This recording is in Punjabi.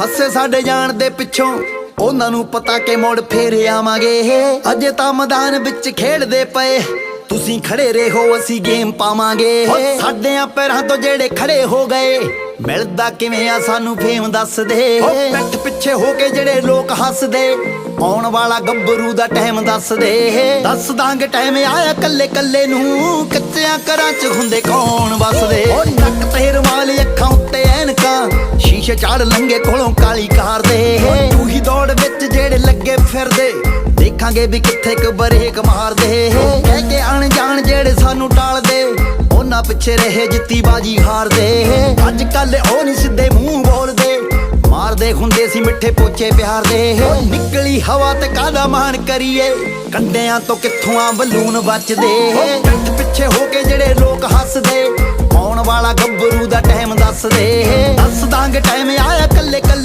ਹੱਸੇ ਸਾਡੇ ਜਾਣ ਦੇ ਪਿੱਛੋਂ ਉਹਨਾਂ ਨੂੰ ਪਤਾ ਕਿ ਮੋੜ ਫੇਰ ਆਵਾਂਗੇ। ਅਜੇ ਤਾਂ ਮੈਦਾਨ ਵਿੱਚ ਖੇਡਦੇ ਪਏ, ਤੁਸੀਂ ਖੜੇ ਰਹੋ, ਅਸੀਂ ਗੇਮ ਪਾਵਾਂਗੇ। ਸਾਡੇ ਆ ਪੈਰਾਂ ਤੋਂ ਜਿਹੜੇ ਖੜੇ ਹੋ ਗਏ, ਮਿਲਦਾ ਕਿਵੇਂ ਆ ਸਾਨੂੰ ਫੇਮ ਦੱਸਦੇ। ਪਿੱਠ ਪਿੱਛੇ ਹੋ ਕੇ ਜਿਹੜੇ ਲੋਕ ਹੱਸਦੇ, ਆਉਣ ਵਾਲਾ ਗੱਭਰੂ ਦਾ ਟਾਈਮ ਦੱਸਦੇ। ਦੱਸ ਦਾਂਗੇ ਟਾਈਮ ਆਇਆ ਕੱਲੇ ਕੱਲੇ ਨੂੰ, ਕੱਚਿਆਂ ਘਰਾਂ 'ਚ ਹੁੰਦੇ ਕੌਣ ਵਸਦੇ? ਓ ਨੱਕ ਸ਼ੀਸ਼ੇ ਚਾੜ ਲੰਗੇ ਕੋਲੋਂ ਕਾਲੀ ਕਾਰ ਦੇ। ਤੂੰ ਹੀ ਦੌੜ ਵਿੱਚ ਜਿਹੜੇ ਲੱਗੇ ਫਿਰਦੇ, ਦੇਖਾਂਗੇ ਵੀ ਕਿੱਥੇ ਕੁ ਬਰੇਕ ਮਾਰਦੇ। ਕਹਿ ਕੇ ਆਣ ਜਿਹੜੇ ਸਾਨੂੰ ਟਾਲਦੇ, ਉਹਨਾਂ ਪਿੱਛੇ ਰਹੇ ਜਿੱਤੀ ਬਾਜੀ ਹਾਰਦੇ। ਅੱਜ ਕੱਲ ਉਹ ਨਹੀਂ ਸਿੱਧੇ ਮੂੰਹ ਬੋਲਦੇ, ਮਾਰਦੇ ਹੁੰਦੇ ਸੀ ਮਿੱਠੇ ਪੋਚੇ ਪਿਆਰ ਦੇ ਨਿਕਲੀ ਹਵਾ ਤੇ ਕਾਦਾ ਮਾਨ ਕਰੀਏ, ਕੰਡਿਆਂ ਤੋਂ ਕਿੱਥੋਂ ਆ ਬਲੂਨ ਬਚਦੇ ਪਿੱਠ ਪਿੱਛੇ ਹੋ ਕੇ ਜਿਹੜੇ ਲੋਕ ਹੱਸਦੇ, ਆਉਣ ਵਾਲਾ ਗੱਭਰੂ ਦਾ ਟਾਈਮ ਦੱਸਦੇ। ਦੱਸ